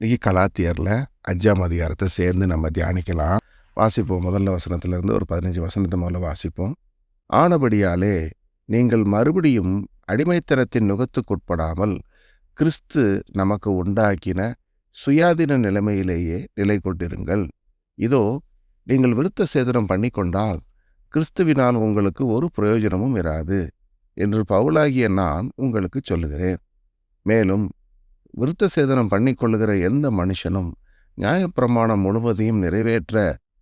இன்னைக்கு கலாத்தியரில் அஞ்சாம் அதிகாரத்தை சேர்ந்து நம்ம தியானிக்கலாம். வாசிப்போம். முதல்ல வசனத்திலிருந்து ஒரு பதினஞ்சு வசனத்தை முதல்ல வாசிப்போம். ஆனபடியாலே நீங்கள் மறுபடியும் அடிமைத்தனத்தின் நுகத்துக்குட்படாமல் கிறிஸ்து நமக்கு உண்டாக்கின சுயாதீன நிலைமையிலேயே நிலை கொண்டிருங்கள் இதோ நீங்கள் விருத்த சேதனம் பண்ணிக்கொண்டால் கிறிஸ்துவினால் உங்களுக்கு ஒரு பிரயோஜனமும் இராது என்று பவுலாகிய நான் உங்களுக்கு சொல்லுகிறேன். மேலும் விருத்த சேதனம் பண்ணிக்கொள்ளுகிற எந்த மனுஷனும் நியாயப்பிரமாணம் முழுவதையும் நிறைவேற்ற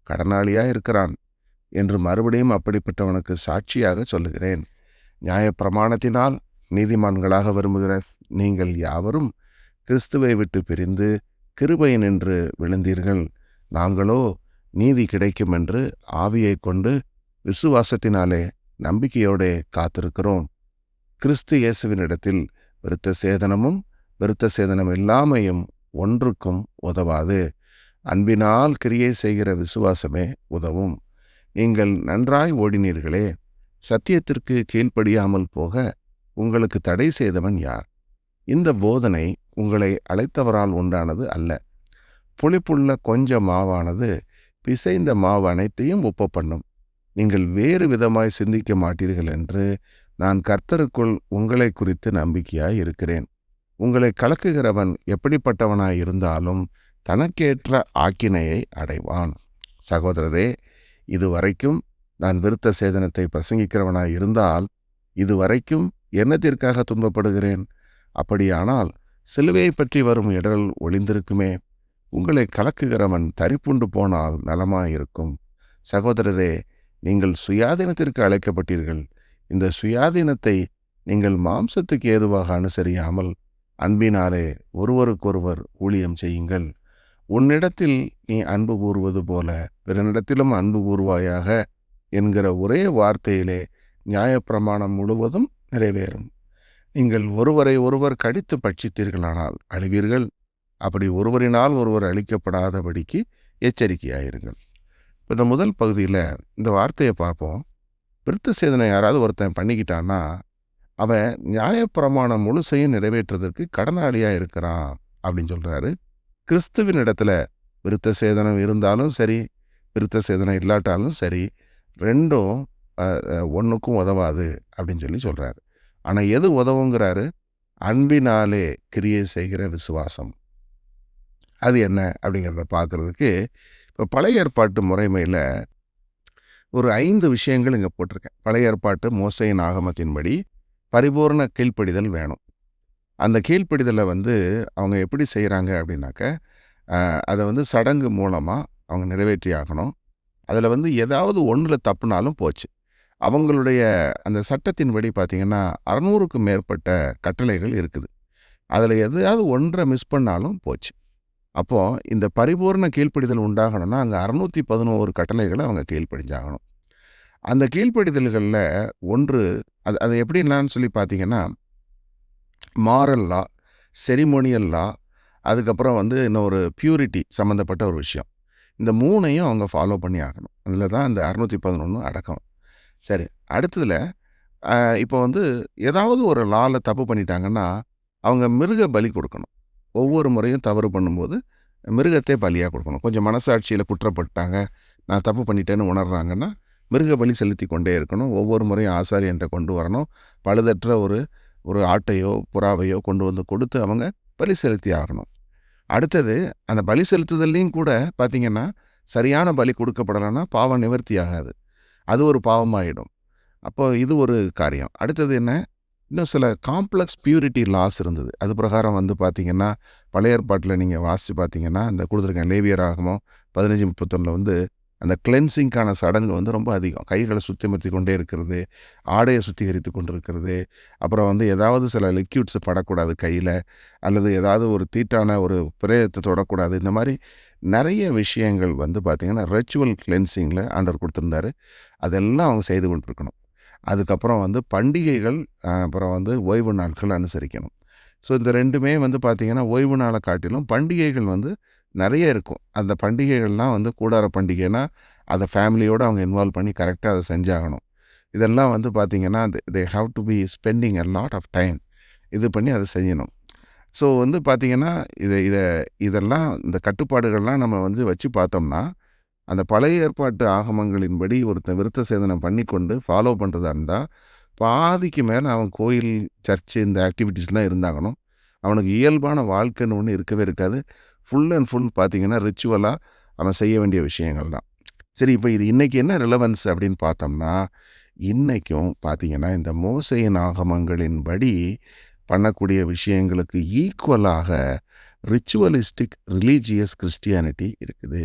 கடனாளியாக இருக்கிறான் என்று மறுபடியும் அப்படிப்பட்டவனுக்கு சாட்சியாக சொல்லுகிறேன். நியாயப்பிரமாணத்தினால் நீதிமான்களாக விரும்புகிற நீங்கள் யாவரும் கிறிஸ்துவை விட்டு பிரிந்து கிருபை நின்று விழுந்தீர்கள். நாங்களோ நீதி கிடைக்கும் என்று ஆவியை கொண்டு விசுவாசத்தினாலே நம்பிக்கையோடே காத்திருக்கிறோம். கிறிஸ்து இயேசுவினிடத்தில் விருத்த சேதனமும் விருத்த சேதனம் இல்லாமையும் ஒன்றுக்கும் உதவாது. அன்பினால் கிரியை செய்கிற விசுவாசமே உதவும். நீங்கள் நன்றாய் ஓடினீர்களே சத்தியத்திற்கு கீழ்ப்படியாமல் போக உங்களுக்கு தடை செய்தவன் யார்? இந்த போதனை உங்களை அழைத்தவரால் உண்டானது அல்ல. புளிப்புள்ள கொஞ்ச மாவானது பிசைந்த மாவு அனைத்தையும் ஒப்ப பண்ணும் நீங்கள் வேறு விதமாய் சிந்திக்க மாட்டீர்கள் என்று நான் கர்த்தருக்குள் உங்களை குறித்து நம்பிக்கையாய் இருக்கிறேன். உங்களை கலக்குகிறவன் எப்படிப்பட்டவனாயிருந்தாலும் தனக்கேற்ற ஆக்கினையை அடைவான். சகோதரரே இதுவரைக்கும் நான் விருத்த சேதனத்தை பிரசங்கிக்கிறவனாய் இருந்தால் இதுவரைக்கும் என்னத்திற்காக துன்பப்படுகிறேன்? அப்படியானால் சிலுவையை பற்றி வரும் இடரல் ஒளிந்திருக்குமே. உங்களை கலக்குகிறவன் தரிப்புண்டு போனால் நலமாயிருக்கும். சகோதரரே நீங்கள் சுயாதீனத்திற்கு அழைக்கப்பட்டீர்கள். இந்த சுயாதீனத்தை நீங்கள் மாம்சத்துக்கு ஏதுவாக அனுசரியாமல் அன்பினாலே ஒருவருக்கொருவர் ஊழியம் செய்யுங்கள். உன்னிடத்தில் நீ அன்பு கூறுவது போல பிறனிடத்திலும் அன்பு கூறுவாயாக என்கிற ஒரே வார்த்தையிலே நியாயப்பிரமாணம் முழுவதும் நிறைவேறும். நீங்கள் ஒருவரை ஒருவர் கடித்து பட்சித்தீர்களானால் அழிவீர்கள். அப்படி ஒருவரினால் ஒருவர் அழிக்கப்படாதபடிக்கு எச்சரிக்கையாயிருங்கள். இப்போ இந்த முதல் பகுதியில் இந்த வார்த்தையை பார்ப்போம். விருத்த சேதனை யாராவது ஒருத்தன் பண்ணிக்கிட்டான்னா அவன் நியாயப்பிரமாணம் முழுசையும் நிறைவேற்றுவதற்கு கடனாளியாக இருக்கிறான் அப்படின்னு சொல்கிறாரு கிறிஸ்துவின் இடத்துல விருத்த சேதனம் இருந்தாலும் சரி விருத்த சேதனம் இல்லாட்டாலும் சரி ரெண்டும் ஒன்றுக்கும் உதவாது அப்படின்னு சொல்லி சொல்கிறாரு ஆனால் எது உதவுங்கிறாரு? அன்பினாலே கிரியை செய்கிற விசுவாசம். அது என்ன அப்படிங்கிறத பார்க்குறதுக்கு இப்போ பழைய ஏற்பாட்டு முறைமையில் ஒரு ஐந்து விஷயங்கள் இங்கே போட்டிருக்கேன். பழைய ஏற்பாட்டு மோசையின் ஆகமத்தின்படி பரிபூர்ண கீழ்ப்படிதல் வேணும். அந்த கீழ்ப்படிதலை வந்து அவங்க எப்படி செய்கிறாங்க அப்படின்னாக்க அதை வந்து சடங்கு மூலமாக அவங்க நிறைவேற்றி ஆகணும். அதில் வந்து ஏதாவது ஒன்றில் தப்புனாலும் போச்சு. அவங்களுடைய அந்த சட்டத்தின்படி பார்த்திங்கன்னா அறநூறுக்கும் மேற்பட்ட கட்டளைகள் இருக்குது. அதில் எதையாவது ஒன்றை மிஸ் பண்ணாலும் போச்சு. அப்போது இந்த பரிபூர்ண கீழ்ப்படிதல் உண்டாகணும்னா அங்கே அறநூற்றி பதினோரு கட்டளைகளை அவங்க கீழ்ப்படிஞ்சாகணும். அந்த கீழ்ப்படிதல்களில் ஒன்று அது அது எப்படி என்னன்னு சொல்லி பார்த்தீங்கன்னா மாரல் லா செரிமோனியல் லா அதுக்கப்புறம் வந்து இன்னொரு பியூரிட்டி சம்மந்தப்பட்ட ஒரு விஷயம். இந்த மூணையும் அவங்க ஃபாலோ பண்ணி ஆகணும். அதில் தான் இந்த அறுநூற்றி பதினொன்று அடக்கம். சரி அடுத்ததில் இப்போ வந்து ஏதாவது ஒரு லாவில் தப்பு பண்ணிட்டாங்கன்னா அவங்க மிருக பலி கொடுக்கணும். ஒவ்வொரு முறையும் தவறு பண்ணும்போது மிருகத்தை பலியாக கொடுக்கணும். கொஞ்சம் மனசாட்சியில் குற்றப்பட்டாங்க நான் தப்பு பண்ணிட்டேன்னு உணர்றாங்கன்னா மிருக பலி செலுத்தி கொண்டே இருக்கணும். ஒவ்வொரு முறையும் ஆசாரியன்ட்ட கொண்டு வரணும். பழுதற்ற ஒரு ஒரு ஆட்டையோ புறாவையோ கொண்டு வந்து கொடுத்து அவங்க பலி செலுத்தி ஆகணும். அடுத்தது அந்த பலி செலுத்துதல்லையும் கூட பார்த்திங்கன்னா சரியான பலி கொடுக்கப்படலைன்னா பாவம் நிவர்த்தி ஆகாது. அது ஒரு பாவமாகிடும் அப்போ இது ஒரு காரியம். அடுத்தது என்ன? இன்னும் சில காம்ப்ளெக்ஸ் பியூரிட்டி லாஸ் இருந்தது. அது பிரகாரம் வந்து பார்த்திங்கன்னா பழைய ஏற்பாட்டில் நீங்கள் வாசித்து பார்த்தீங்கன்னா இந்த கொடுத்துருக்கேன் லேவியர் ஆகமோ பதினஞ்சு முப்பத்தொன்னில் வந்து அந்த கிளென்சிங்க்கான சடங்கு வந்து ரொம்ப அதிகம். கைகளை சுத்தமர்த்தி கொண்டே இருக்கிறது ஆடையை சுத்திகரித்து கொண்டு இருக்கிறது அப்புறம் வந்து ஏதாவது சில லிக்யூட்ஸ் படக்கூடாது கையில் அல்லது ஏதாவது ஒரு தீட்டான ஒரு பிரேயத்தை தொடக்கூடாது. இந்த மாதிரி நிறைய விஷயங்கள் வந்து பார்த்திங்கன்னா ரிச்சுவல் கிளென்சிங்கில் ஆண்டர் கொடுத்துருந்தாரு. அதெல்லாம் அவங்க செய்து கொண்டிருக்கணும். அதுக்கப்புறம் வந்து பண்டிகைகள் அப்புறம் வந்து ஓய்வு நாட்கள் அனுசரிக்கணும். ஸோ இந்த ரெண்டுமே வந்து பார்த்திங்கன்னா ஓய்வு நாளை காட்டிலும் பண்டிகைகள் வந்து நிறைய இருக்கும். அந்த பண்டிகைகள்லாம் வந்து கூடார பண்டிகைனா அதை ஃபேமிலியோடு அவங்க இன்வால்வ் பண்ணி கரெக்டாக அதை செஞ்சாகணும். இதெல்லாம் வந்து பார்த்திங்கன்னா they have to be spending a lot of time இது பண்ணி அதை செய்யணும். ஸோ வந்து பார்த்திங்கன்னா இதை இதை இதெல்லாம் இந்த கட்டுப்பாடுகள்லாம் நம்ம வந்து வச்சு பார்த்தோம்னா அந்த பழைய ஏற்பாட்டு ஆகமங்களின்படி ஒருத்தன் விருத்த சேதனம் பண்ணி கொண்டு ஃபாலோ பண்ணுறதா இருந்தால் பாதிக்கு மேலே அவன் கோயில் சர்ச்சு இந்த ஆக்டிவிட்டீஸ்லாம் இருந்தாகணும். அவனுக்கு இயல்பான வாழ்க்கைன்னு ஒன்று இருக்கவே இருக்காது. ஃபுல் அண்ட் ஃபுல் பார்த்திங்கன்னா ரிச்சுவலாக அவன் செய்ய வேண்டிய விஷயங்கள் தான். சரி இப்போ இது இன்றைக்கி என்ன ரிலவன்ஸ் அப்படின்னு பார்த்தோம்னா இன்றைக்கும் பார்த்தீங்கன்னா இந்த மோசையின் ஆகமங்களின் படி பண்ணக்கூடிய விஷயங்களுக்கு ஈக்குவலாக ரிச்சுவலிஸ்டிக் ரிலீஜியஸ் கிறிஸ்டியானிட்டி இருக்குது.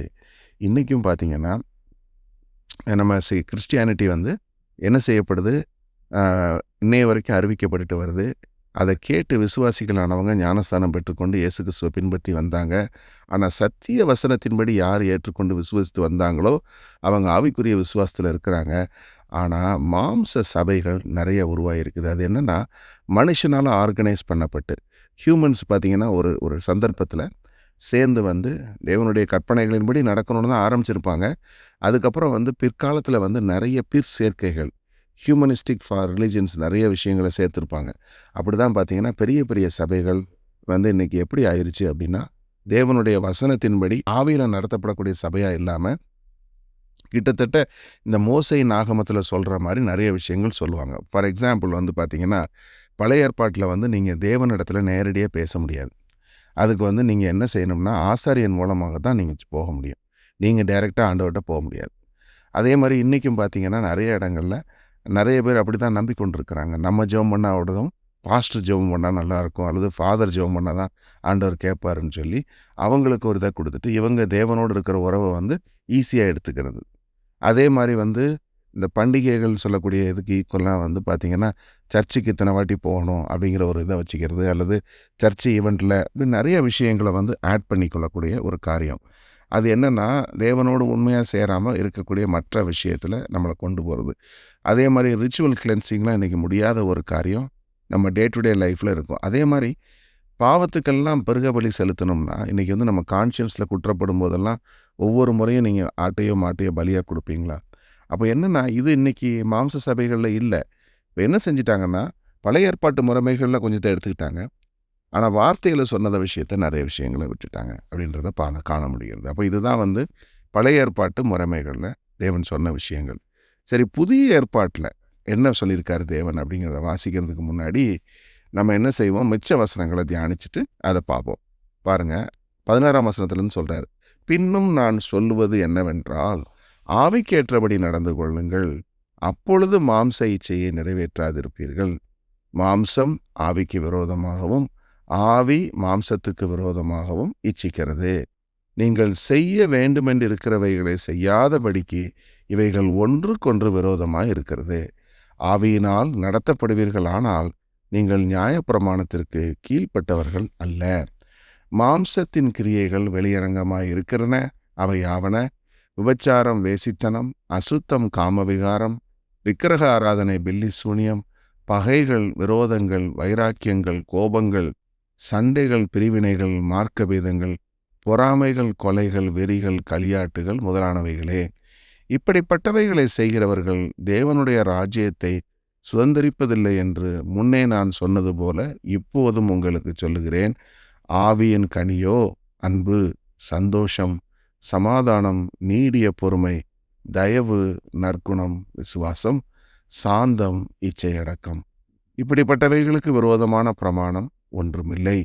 இன்றைக்கும் பார்த்தீங்கன்னா நம்ம கிறிஸ்டியானிட்டி வந்து என்ன செய்யப்படுது? இன்னைய வரைக்கும் அறிவிக்கப்பட்டுட்டு வருது. அதை கேட்டு விசுவாசிகளானவங்க ஞானஸ்தானம் பெற்றுக்கொண்டு இயேசு கிறிஸ்துவை பின்பற்றி வந்தாங்க. ஆனால் சத்திய வசனத்தின்படி யார் ஏற்றுக்கொண்டு விசுவசித்து வந்தாங்களோ அவங்க ஆவிக்குரிய விசுவாசத்தில் இருக்கிறாங்க. ஆனால் மாம்ச சபைகள் நிறைய உருவாகிருக்குது அது என்னென்னா மனுஷனால் ஆர்கனைஸ் பண்ணப்பட்டு ஹியூமன்ஸ் பார்த்திங்கன்னா ஒரு ஒரு சந்தர்ப்பத்தில் சேர்ந்து வந்து தேவனுடைய கற்பனைகளின்படி நடக்கணும்னு தான் ஆரம்பிச்சிருப்பாங்க. அதுக்கப்புறம் வந்து பிற்காலத்தில் வந்து நிறைய பிற் சேர்க்கைகள் ஹியூமனிஸ்டிக் ஃபார் ரிலீஜன்ஸ் நிறைய விஷயங்களை சேர்த்துருப்பாங்க. அப்படி தான் பார்த்தீங்கன்னா பெரிய பெரிய சபைகள் வந்து இன்றைக்கி எப்படி ஆயிடுச்சு அப்படின்னா தேவனுடைய வசனத்தின்படி ஆவியில் நடத்தப்படக்கூடிய சபையாக இல்லாமல் கிட்டத்தட்ட இந்த மோசை நாகமத்தில் சொல்கிற மாதிரி நிறைய விஷயங்கள் சொல்லுவாங்க. ஃபார் எக்ஸாம்பிள் வந்து பார்த்திங்கன்னா பழைய ஏற்பாட்டில் வந்து நீங்கள் தேவனிடத்தில் நேரடியாக பேச முடியாது. அதுக்கு வந்து நீங்கள் என்ன செய்யணும்னா ஆசாரியன் மூலமாக தான் நீங்கள் போக முடியும். நீங்கள் டைரெக்டாக ஆண்டவர்கிட்ட போக முடியாது. அதே மாதிரி இன்றைக்கும் பார்த்தீங்கன்னா நிறைய இடங்களில் நிறைய பேர் அப்படி தான் நம்பிக்கொண்டிருக்கிறாங்க. நம்ம ஜெபம் பண்ணாவிடதும் பாஸ்டர் ஜெபம் பண்ணால் நல்லாயிருக்கும் அல்லது ஃபாதர் ஜெபம் பண்ணால் தான் ஆண்டவர் கேட்பாருன்னு சொல்லி அவங்களுக்கு ஒரு இதை கொடுத்துட்டு இவங்க தேவனோடு இருக்கிற உறவை வந்து ஈஸியாக எடுத்துக்கிறது. அதே மாதிரி வந்து இந்த பண்டிகைகள் சொல்லக்கூடிய இதுக்கு ஈக்குவலாக வந்து பார்த்திங்கன்னா சர்ச்சுக்கு இத்தனை வாட்டி போகணும் அப்படிங்கிற ஒரு இதை வச்சுக்கிறது அல்லது சர்ச்சு ஈவெண்ட்டில் இப்படி நிறைய விஷயங்களை வந்து ஆட் பண்ணிக்கொள்ளக்கூடிய ஒரு காரியம். அது என்னென்னா தேவனோடு உண்மையாக சேராமல் இருக்கக்கூடிய மற்ற விஷயத்தில் நம்மளை கொண்டு போகிறது அதே மாதிரி ரிச்சுவல் கிளென்சிங்லாம் இன்றைக்கி முடியாத ஒரு காரியம் நம்ம டே டு டே லைஃப்பில் இருக்கும். அதே மாதிரி பாவத்துக்கெல்லாம் பெருக பலி செலுத்தணும்னா இன்றைக்கி வந்து நம்ம கான்ஷியன்ஸில் குற்றப்படும் போதெல்லாம் ஒவ்வொரு முறையும் நீங்கள் ஆட்டையோ மாட்டையோ பலியாக கொடுப்பீங்களா? அப்போ என்னென்னா இது இன்றைக்கி மாம்ச சபைகளில் இல்லை. இப்போ என்ன செஞ்சிட்டாங்கன்னா பழைய ஏற்பாட்டு முறைமைகளில் கொஞ்சத்தை எடுத்துக்கிட்டாங்க. ஆனால் வார்த்தைகளை சொன்னத விஷயத்த நிறைய விஷயங்களை விட்டுட்டாங்க அப்படின்றத பா காண முடிகிறது. அப்போ இதுதான் வந்து பழைய ஏற்பாட்டு முறைமைகளில் தேவன் சொன்ன விஷயங்கள். சரி புதிய ஏற்பாட்டில் என்ன சொல்லியிருக்காரு தேவன் அப்படிங்கிறத வாசிக்கிறதுக்கு முன்னாடி நம்ம என்ன செய்வோம்? மிச்ச வசனங்களை தியானிச்சுட்டு அதை பார்ப்போம். பாருங்கள் பதினாறாம் வசனத்துலேருந்து சொல்கிறார் பின்னும் நான் சொல்லுவது என்னவென்றால் ஆவிக்கேற்றபடி நடந்து கொள்ளுங்கள். அப்பொழுது மாம்ச இச்சையை நிறைவேற்றாதிருப்பீர்கள். மாம்சம் ஆவிக்கு விரோதமாகவும் ஆவி மாம்சத்துக்கு விரோதமாகவும் இச்சிக்கிறது. நீங்கள் செய்ய வேண்டுமென்று இருக்கிறவைகளை செய்யாதபடிக்கு இவைகள் ஒன்றுக்கொன்று விரோதமாக இருக்கிறது. ஆவியினால் நடத்தப்படுவீர்களானால் நீங்கள் நியாயப்பிரமாணத்திற்கு கீழ்ப்பட்டவர்கள் அல்ல. மாம்சத்தின் கிரியைகள் வெளியரங்கமாக இருக்கிறன அவை யாவன விபச்சாரம் வேசித்தனம் அசுத்தம் காமவிகாரம் விக்கிரக ஆராதனை பில்லி சூனியம் பகைகள் விரோதங்கள் வைராக்கியங்கள் கோபங்கள் சண்டைகள் பிரிவினைகள் மார்க்கபேதங்கள் பொறாமைகள் கொலைகள் வெறிகள் களியாட்டுகள் முதலானவைகளே. இப்படிப்பட்டவைகளை செய்கிறவர்கள் தேவனுடைய ராஜ்யத்தை சுதந்திரிப்பதில்லை என்று முன்னே நான் சொன்னது போல இப்போதும் உங்களுக்கு சொல்லுகிறேன். ஆவியின் கனியோ அன்பு சந்தோஷம் சமாதானம் நீடிய பொறுமை தயவு நற்குணம் விசுவாசம் சாந்தம் இச்சையடக்கம். இப்படிப்பட்டவைகளுக்கு விரோதமான பிரமாணம் ஒன்றுமில்லை.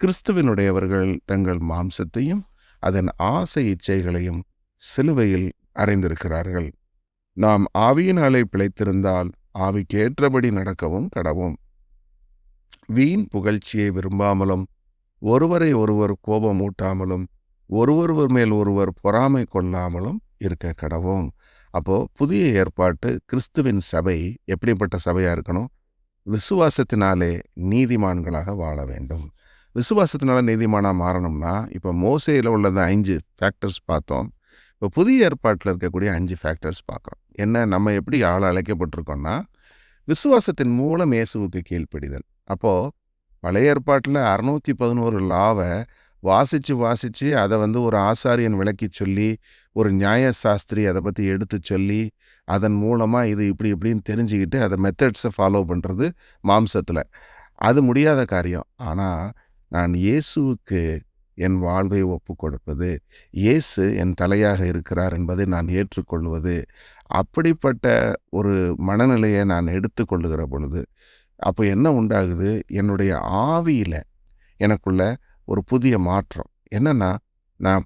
கிறிஸ்துவனுடையவர்கள் தங்கள் மாம்சத்தையும் அதன் ஆசை இச்சைகளையும் சிலுவையில் அறைந்திருக்கிறார்கள். நாம் ஆவியினாலே பிழைத்திருந்தால் ஆவிக்கேற்றபடி நடக்கவும் கடவும். வீண் புகழ்ச்சியை விரும்பாமலும் ஒருவரை ஒருவர் கோபம் ஊட்டாமலும் ஒருவொருவர் மேல் ஒருவர் பொறாமை கொள்ளாமலும் இருக்க கடவும். அப்போது புதிய ஏற்பாட்டு கிறிஸ்துவின் சபை எப்படிப்பட்ட சபையாக இருக்கணும்? விசுவாசத்தினாலே நீதிமான்களாக வாழ வேண்டும். விசுவாசத்தினால நீதிமானாக மாறணும்னா இப்போ மோசையில் உள்ளத அஞ்சு ஃபேக்டர்ஸ் பார்த்தோம். இப்போ புதிய ஏற்பாட்டில் இருக்கக்கூடிய அஞ்சு ஃபேக்டர்ஸ் பார்க்குறோம். என்ன நம்ம எப்படி ஆள் அழைக்கப்பட்டிருக்கோம்னா விசுவாசத்தின் மூலம் இயேசுவுக்கு கீழ்ப்படிதல். அப்போது பழைய ஏற்பாட்டில் அறுநூற்றி பதினோரு லாவை வாசித்து வாசித்து அதை வந்து ஒரு ஆசாரியன் விளக்கி சொல்லி ஒரு நியாய சாஸ்திரி அதை பற்றி எடுத்து சொல்லி அதன் மூலமாக இது இப்படி இப்படின்னு தெரிஞ்சுக்கிட்டு அதை மெத்தட்ஸை ஃபாலோ பண்ணுறது மாம்சத்தில். அது முடியாத காரியம். ஆனால் நான் இயேசுவுக்கு என் வாழ்வை ஒப்பு கொடுப்பது இயேசு என் தலையாக இருக்கிறார் என்பதை நான் ஏற்றுக்கொள்வது அப்படிப்பட்ட ஒரு மனநிலையை நான் எடுத்துக்கொள்ளுகிற பொழுது அப்போ என்ன உண்டாகுது? என்னுடைய ஆவியில் எனக்குள்ள ஒரு புதிய மாற்றம். என்னன்னா நான்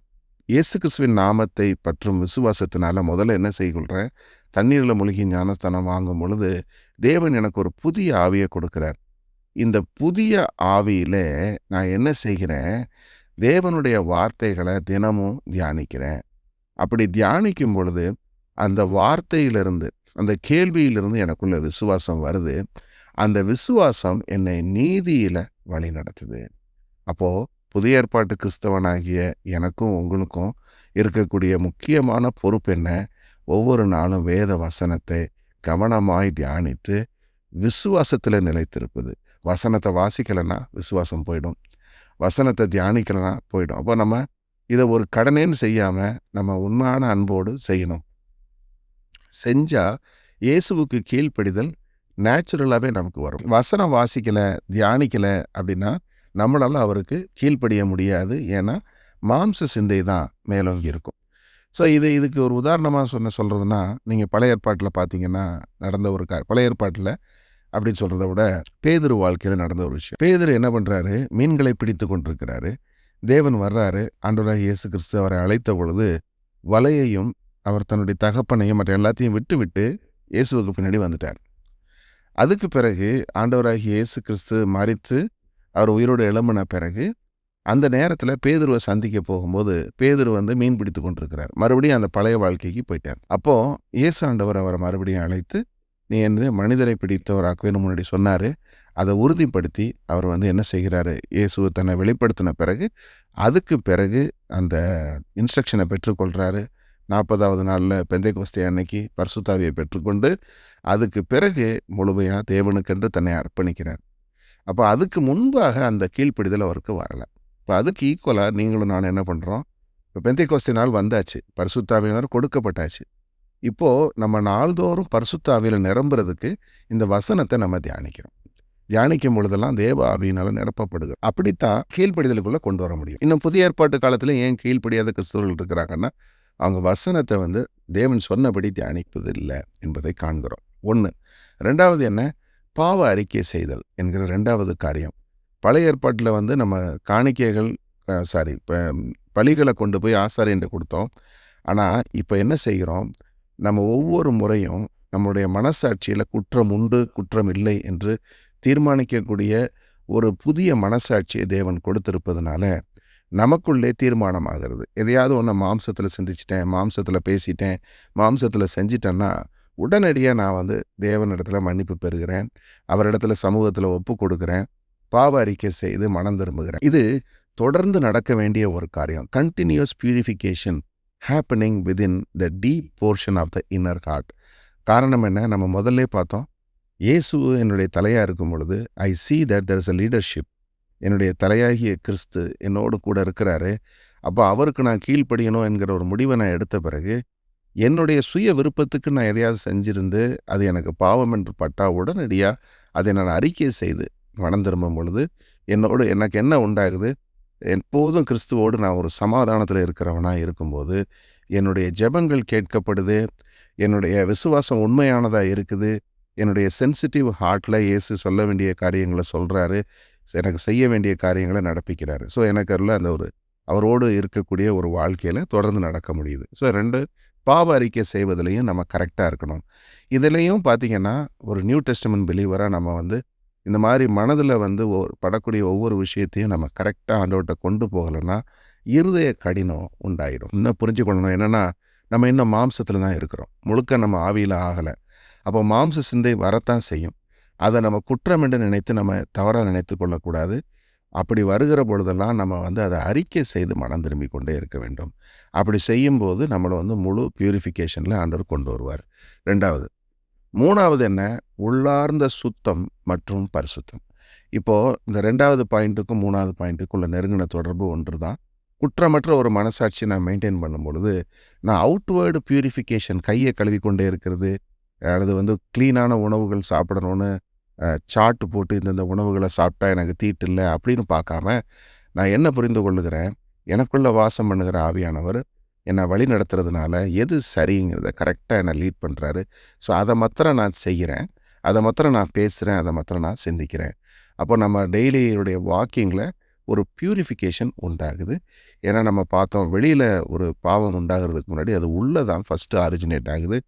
இயேசு கிறிஸ்துவின் நாமத்தை பற்றும் விசுவாசத்தினால முதல்ல என்ன செய்கொள்கிறேன் தண்ணீரில் மூழ்கி ஞானஸ்தானம் வாங்கும் பொழுது தேவன் எனக்கு ஒரு புதிய ஆவியை கொடுக்குறார். இந்த புதிய ஆவியில் நான் என்ன செய்கிறேன்? தேவனுடைய வார்த்தைகளை தினமும் தியானிக்கிறேன். அப்படி தியானிக்கும் பொழுது அந்த வார்த்தையிலிருந்து அந்த கேள்வியிலிருந்து எனக்குள்ள விசுவாசம் வருது. அந்த விசுவாசம் என்னை நீதியில் வழி நடத்துது அப்போது புதிய ஏற்பாட்டு கிறிஸ்தவனாகிய எனக்கும் உங்களுக்கும் இருக்கக்கூடிய முக்கியமான பொறுப்பு என்ன? ஒவ்வொரு நாளும் வேத வசனத்தை கவனமாய் தியானித்து விசுவாசத்தில் நிலைத்திருப்பது. வசனத்தை வாசிக்கலைன்னா விசுவாசம் போயிடும். வசனத்தை தியானிக்கலைன்னா போயிடும். அப்போ நம்ம இதை ஒரு கடனேன்னு செய்யாமல் நம்ம உண்மையான அன்போடு செய்யணும். செஞ்சால் இயேசுவுக்கு கீழ்ப்படிதல் நேச்சுரலாகவே நமக்கு வரும். வசனம் வாசிக்கலை தியானிக்கலை அப்படின்னா நம்மளால் அவருக்கு கீழ்ப்படிய முடியாது. ஏன்னா மாம்ச சிந்தை தான் மேலோங்கி இருக்கும். ஸோ இது இதுக்கு ஒரு உதாரணமாக சொன்ன சொல்கிறதுனா நீங்கள் பழைய ஏற்பாட்டில் பார்த்தீங்கன்னா நடந்த ஒரு கா பழைய ஏற்பாட்டில் அப்படின்னு சொல்கிறத விட பேதுரு வாழ்க்கையில் நடந்த ஒரு விஷயம். பேதுரு என்ன பண்ணுறாரு மீன்களை பிடித்து கொண்டிருக்கிறாரு. தேவன் வர்றாரு. ஆண்டவராக இயேசு கிறிஸ்து அவரை அழைத்த பொழுது வலையையும் அவர் தன்னுடைய தகப்பனையும் மற்ற எல்லாத்தையும் விட்டு விட்டு இயேசுவுக்கு பின்னாடி வந்துட்டார். அதுக்கு பிறகு ஆண்டவராகி இயேசு கிறிஸ்து மறித்து அவர் உயிரோடு எழும்பின பிறகு அந்த நேரத்தில் பேதுருவை சந்திக்க போகும்போது பேதுரு வந்து மீன் பிடித்து கொண்டிருக்கிறார். மறுபடியும் அந்த பழைய வாழ்க்கைக்கு போயிட்டார். அப்போது இயேசு ஆண்டவர் அவரை மறுபடியும் அழைத்து நீ என்ன மனிதரை பிடித்தவராக்குவேன்னு முன்னாடி சொன்னார். அதை உறுதிப்படுத்தி அவர் வந்து என்ன செய்கிறாரு? இயேசுவை தன்னை வெளிப்படுத்தின பிறகு அதுக்கு பிறகு அந்த இன்ஸ்ட்ரக்ஷனை பெற்றுக்கொள்கிறாரு நாற்பதாவது நாளில் பெந்தை கோஸ்தி அன்னைக்கு பர்சுத்தாவியை பெற்றுக்கொண்டு அதுக்கு பிறகு முழுமையாக தேவனுக்கென்று தன்னை அர்ப்பணிக்கிறார். அப்போ அதுக்கு முன்பாக அந்த கீழ்ப்பிடிதல் அவருக்கு வரலை. இப்போ அதுக்கு ஈக்குவலாக நீங்களும் நான் என்ன பண்ணுறோம் இப்போ பெந்தை கோஸ்தி நாள் வந்தாச்சு. பரிசுத்தாவியினர் கொடுக்கப்பட்டாச்சு. இப்போது நம்ம நாள்தோறும் பரிசுத்தாவியில் நிரம்புறதுக்கு இந்த வசனத்தை நம்ம தியானிக்கிறோம். தியானிக்கும் பொழுதெல்லாம் தேவ ஆவியினால் நிரப்பப்படுது அப்படித்தான் கீழ்ப்படிதலுக்குள்ளே கொண்டு வர முடியும். இன்னும் புதிய ஏற்பாட்டு காலத்தில் ஏன் கீழ்ப்படியாத கிறிஸ்தவர்கள் இருக்கிறாங்கன்னா அவங்க வசனத்தை வந்து தேவன் சொன்னபடி தியானிப்பது இல்லை என்பதை காண்கிறோம். ஒன்று ரெண்டாவது என்ன? பாவ அறிக்கை செய்தல் என்கிற ரெண்டாவது காரியம். பழைய ஏற்பாட்டில் வந்து நம்ம காணிக்கைகள் சாரி இப்போ பலிகளை கொண்டு போய் ஆசாரியன்ட்டு கொடுத்தோம். ஆனால் இப்போ என்ன செய்கிறோம்? நம்ம ஒவ்வொரு முறையும் நம்முடைய மனசாட்சியில் குற்றம் உண்டு குற்றம் இல்லை என்று தீர்மானிக்கக்கூடிய ஒரு புதிய மனசாட்சியை தேவன் கொடுத்திருப்பதுனால நமக்குள்ளே தீர்மானமாகிறது. எதையாவது ஒன்று மாம்சத்தில் சிந்திச்சிட்டேன் மாம்சத்தில் பேசிட்டேன் மாம்சத்தில் செஞ்சிட்டேன்னா உடனடியாக நான் வந்து தேவனிடத்தில் மன்னிப்பு பெறுகிறேன். அவரிடத்துல சமூகத்தில் ஒப்பு கொடுக்குறேன். பாவ அறிக்கை செய்து மனம் திரும்புகிறேன். இது தொடர்ந்து நடக்க வேண்டிய ஒரு காரியம். Continuous purification happening within the deep portion of the inner heart காரணம் என்ன? நம்ம முதல்ல பார்த்தோம். இயேசு என்னுடைய தலையாக இருக்கும் பொழுது I see that there is a leadership என்னுடைய தலையாகிய கிறிஸ்து என்னோடு கூட இருக்கிறாரு. அப்போ அவருக்கு நான் கீழ்ப்படியணும் என்கிற ஒரு முடிவை நான் எடுத்த பிறகு என்னுடைய சுய விருப்பத்துக்கு நான் எதையாவது செஞ்சிருந்து அது எனக்கு பாவம் என்று பட்டா உடனடியாக அதை நான் அறிக்கை செய்து மனம் திரும்பும் பொழுது என்னோடு எனக்கு என்ன உண்டாகுது? எப்போதும் கிறிஸ்துவோடு நான் ஒரு சமாதானத்தில் இருக்கிறவனாக இருக்கும்போது என்னுடைய ஜெபங்கள் கேட்கப்படுது என்னுடைய விசுவாசம் உண்மையானதாக இருக்குது என்னுடைய சென்சிட்டிவ் ஹார்ட்டில் இயேசு சொல்ல வேண்டிய காரியங்களை சொல்கிறாரு எனக்கு செய்ய வேண்டிய காரியங்களை நடப்பிக்கிறாரு. ஸோ எனக்கு அதில் அந்த ஒரு அவரோடு இருக்கக்கூடிய ஒரு வாழ்க்கையில் தொடர்ந்து நடக்க முடியுது. ஸோ ரெண்டு பாவ அறிக்கை செய்வதிலையும் நம்ம கரெக்டாக இருக்கணும். இதுலேயும் பார்த்திங்கன்னா ஒரு நியூ டெஸ்டமெண்ட் பிலீவராக நம்ம வந்து இந்த மாதிரி மனதில் வந்து படக்கூடிய ஒவ்வொரு விஷயத்தையும் நம்ம கரெக்டாக ஆண்டவர்கிட்ட கொண்டு போகலைன்னா இருதய கடினம் உண்டாயிடும். இன்னும் புரிஞ்சுக்கொள்ளணும். என்னென்னா நம்ம இன்னும் மாம்சத்தில் தான் இருக்கிறோம். முழுக்க நம்ம ஆவியில் ஆகலை. அப்போ மாம்ச சிந்தை வரத்தான் செய்யும். அதை நம்ம குற்றம் என்று நினைத்து நம்ம தவறாக நினைத்து கொள்ளக்கூடாது. அப்படி வருகிற பொழுதெல்லாம் நம்ம வந்து அதை அறிக்கை செய்து மனம் திரும்பி கொண்டே இருக்க வேண்டும். அப்படி செய்யும்போது நம்மளை வந்து முழு பியூரிஃபிகேஷனில் ஆண்டவர் கொண்டு வருவார். ரெண்டாவது மூணாவது என்ன? உள்ளார்ந்த சுத்தம் மற்றும் பரிசுத்தம். இப்போது இந்த ரெண்டாவது பாயிண்ட்டுக்கும் மூணாவது பாயிண்ட்டுக்கும் உள்ள நெருங்கின தொடர்பு ஒன்று தான் குற்றமற்ற ஒரு மனசாட்சியை நான் மெயின்டைன் பண்ணும் பொழுது நான் அவுட்வேர்டு பியூரிஃபிகேஷன் கையை கழுவி கொண்டே இருக்கிறது அல்லது வந்து க்ளீனான உணவுகள் சாப்பிடணும்னு சார்ட்டு போட்டு இந்தந்த உணவுகளை சாப்பிட்டா எனக்கு தீட்டு இல்லை அப்படின்னு பார்க்காம நான் என்ன புரிந்து கொள்ளுகிறேன்? எனக்குள்ள வாசம் பண்ணுகிற ஆவியானவர் என்னை வழி நடத்துறதுனால எது சரிங்கிறத கரெக்டாக என்னை லீட் பண்ணுறாரு ஸோ அதை மாத்திரம் நான் செய்கிறேன். அதை மாத்திரம் நான் பேசுகிறேன் அதை மாத்திரம் நான் சிந்திக்கிறேன். அப்போ நம்ம டெய்லியுடைய வாக்கிங்கில் ஒரு பியூரிஃபிகேஷன் உண்டாகுது. ஏன்னா நம்ம பார்த்தோம் வெளியில் ஒரு பாவம் உண்டாகிறதுக்கு முன்னாடி அது உள்ளே தான் ஃபஸ்ட்டு ஆரிஜினேட் ஆகுது.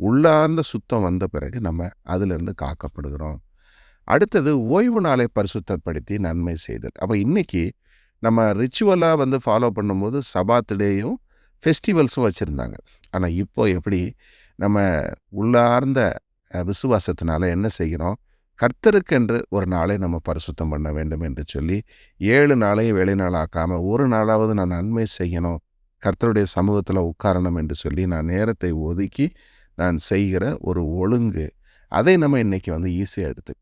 உள்ளார்ந்த சுத்தம் வந்த பிறகு நம்ம அதிலிருந்து காக்கப்படுகிறோம். அடுத்தது ஓய்வு நாளை பரிசுத்தப்படுத்தி நன்மை செய்தல். அப்போ இன்றைக்கி நம்ம ரிச்சுவலாக வந்து ஃபாலோ பண்ணும்போது சபாத்துடேயும் ஃபெஸ்டிவல்ஸும் வச்சுருந்தாங்க. ஆனால் இப்போ எப்படி நம்ம உள்ளார்ந்த விசுவாசத்தினால என்ன செய்கிறோம்? கர்த்தருக்கென்று ஒரு நாளை நம்ம பரிசுத்தம் பண்ண வேண்டும் என்று சொல்லி ஏழு நாளையும் வேலை நாள் ஆக்காமல் ஒரு நாளாவது நான் நன்மை செய்யணும் கர்த்தருடைய சமூகத்தில் உட்காரணும் என்று சொல்லி நான் நேரத்தை ஒதுக்கி நான் செய்கிற ஒரு ஒழுங்கு. அதை நம்ம இன்றைக்கி வந்து ஈஸியாக எடுத்து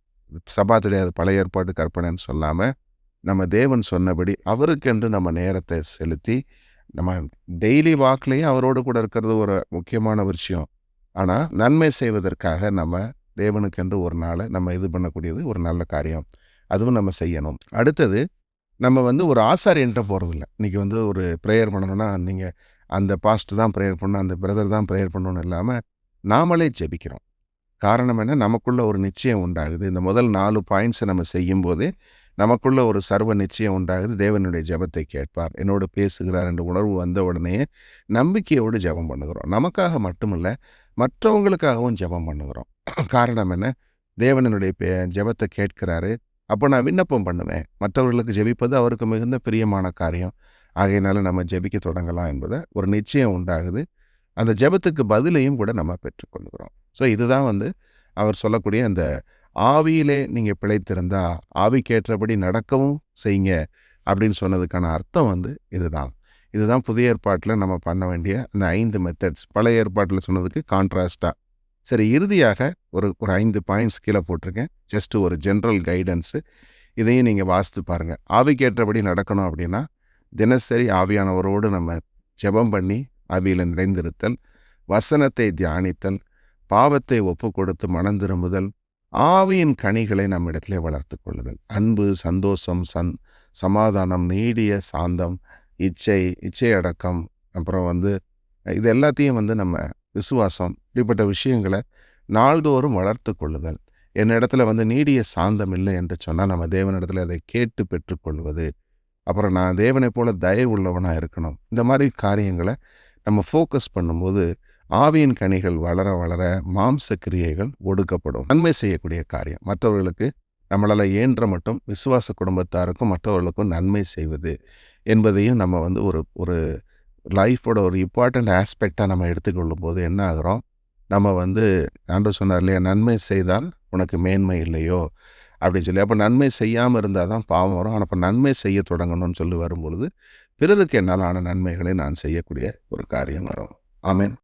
சபாத்துடைய அது பழைய ஏற்பாடு கற்பனைன்னு சொல்லாமல் நம்ம தேவன் சொன்னபடி அவருக்கென்று நம்ம நேரத்தை செலுத்தி நம்ம டெய்லி வாக்லேயும் அவரோடு கூட இருக்கிறது ஒரு முக்கியமான விஷயம். ஆனால் நன்மை செய்வதற்காக நம்ம தேவனுக்கென்று ஒரு நாளை நம்ம இது பண்ணக்கூடியது ஒரு நல்ல காரியம். அதுவும் நம்ம செய்யணும். அடுத்தது நம்ம வந்து ஒரு ஆசாரியன்ட்ட போகிறதில்ல இன்றைக்கி வந்து ஒரு ப்ரேயர் பண்ணணும்னா நீங்கள் அந்த பாஸ்ட் தான் ப்ரேயர் பண்ணணும் அந்த பிரதர் தான் ப்ரேயர் பண்ணணும்னு இல்லாமல் நாமளே ஜெபிக்கிறோம். காரணம் என்ன? நமக்குள்ள ஒரு நிச்சயம் உண்டாகுது. இந்த முதல் நாலு பாயிண்ட்ஸை நம்ம செய்யும்போதே நமக்குள்ள ஒரு சர்வ நிச்சயம் உண்டாகுது. தேவனுடைய ஜெபத்தை கேட்பார். என்னோடு பேசுகிறார் என்ற உணர்வு வந்த உடனே நம்பிக்கையோடு ஜெபம் பண்ணுகிறோம். நமக்காக மட்டுமில்லை மற்றவங்களுக்காகவும் ஜெபம் பண்ணுகிறோம். காரணம் என்ன? தேவனுடைய பே ஜெபத்தை கேட்கிறாரு. அப்போ நான் விண்ணப்பம் பண்ணுவேன். மற்றவர்களுக்கு ஜெபிப்பது அவருக்கு மிகுந்த பிரியமான காரியம். ஆகையினால நம்ம ஜெபிக்க தொடங்கலாம் என்பதை ஒரு நிச்சயம் உண்டாகுது. அந்த ஜெபத்துக்கு பதிலையும் கூட நம்ம பெற்றுக்கொள்கிறோம். ஸோ இதுதான் வந்து அவர் சொல்லக்கூடிய அந்த ஆவியிலே நீங்கள் பிழைத்திருந்தா ஆவிக்கேற்றபடி நடக்கவும் செய்யுங்க அப்படின்னு சொன்னதுக்கான அர்த்தம் வந்து இதுதான் இதுதான் புதிய ஏற்பாட்டில் நம்ம பண்ண வேண்டிய அந்த ஐந்து மெத்தட்ஸ் பழைய ஏற்பாட்டில் சொன்னதுக்கு கான்ட்ராஸ்டாக சரி இறுதியாக ஒரு ஒரு ஐந்து பாயிண்ட்ஸ் கீழே போட்டிருக்கேன். ஜஸ்ட் ஒரு ஜென்ரல் கைடன்ஸு இதையும் நீங்கள் வாசித்து பாருங்கள் ஆவிக்கேற்றபடி நடக்கணும் அப்படின்னா தினசரி ஆவியானவரோடு நம்ம ஜெபம் பண்ணி ஆவியில் நிறைந்திருத்தல் வசனத்தை தியானித்தல் பாவத்தை ஒப்பு கொடுத்து மனம் திரும்புதல் ஆவியின் கனிகளை நம்மிடத்திலே வளர்த்து கொள்ளுதல். அன்பு சந்தோஷம் சந் சமாதானம் நீடிய சாந்தம் இச்சை இச்சை அடக்கம் அப்புறம் வந்து இது எல்லாத்தையும் வந்து நம்ம விசுவாசம் இப்படிப்பட்ட விஷயங்களை நாள்தோறும் வளர்த்து கொள்ளுதல். என்னிடத்துல வந்து நீடிய சாந்தம் இல்லை என்று சொன்னால் நம்ம தேவனிடத்தில் அதை கேட்டு பெற்றுக்கொள்வது அப்புறம் நான் தேவனை போல தயவு உள்ளவனாக இருக்கணும். இந்த மாதிரி காரியங்களை நம்ம ஃபோக்கஸ் பண்ணும்போது ஆவியின் கனிகள் வளர வளர மாம்ச கிரியைகள் ஒடுக்கப்படும். நன்மை செய்யக்கூடிய காரியம். மற்றவர்களுக்கு நம்மளால் இயன்ற மட்டும் விசுவாச குடும்பத்தாருக்கும் மற்றவர்களுக்கும் நன்மை செய்வது என்பதையும் நம்ம வந்து ஒரு ஒரு லைஃபோட ஒரு இம்பார்ட்டண்ட் ஆஸ்பெக்டாக நம்ம எடுத்துக்கொள்ளும் போது என்ன ஆகிறோம்? நம்ம வந்து ஆண்டு சொன்னார் இல்லையா நன்மை செய்தால் உனக்கு மேன்மை இல்லையோ? அப்படின்னு சொல்லி. அப்போ நன்மை செய்யாமல் இருந்தால் தான் பாவம் வரும். ஆனால் அப்போ நன்மை செய்ய தொடங்கணும்னு சொல்லி வரும்பொழுது பிறருக்கு என்னால் ஆன நன்மைகளை நான் செய்யக்கூடிய ஒரு காரியம் வரும். ஆமேன்.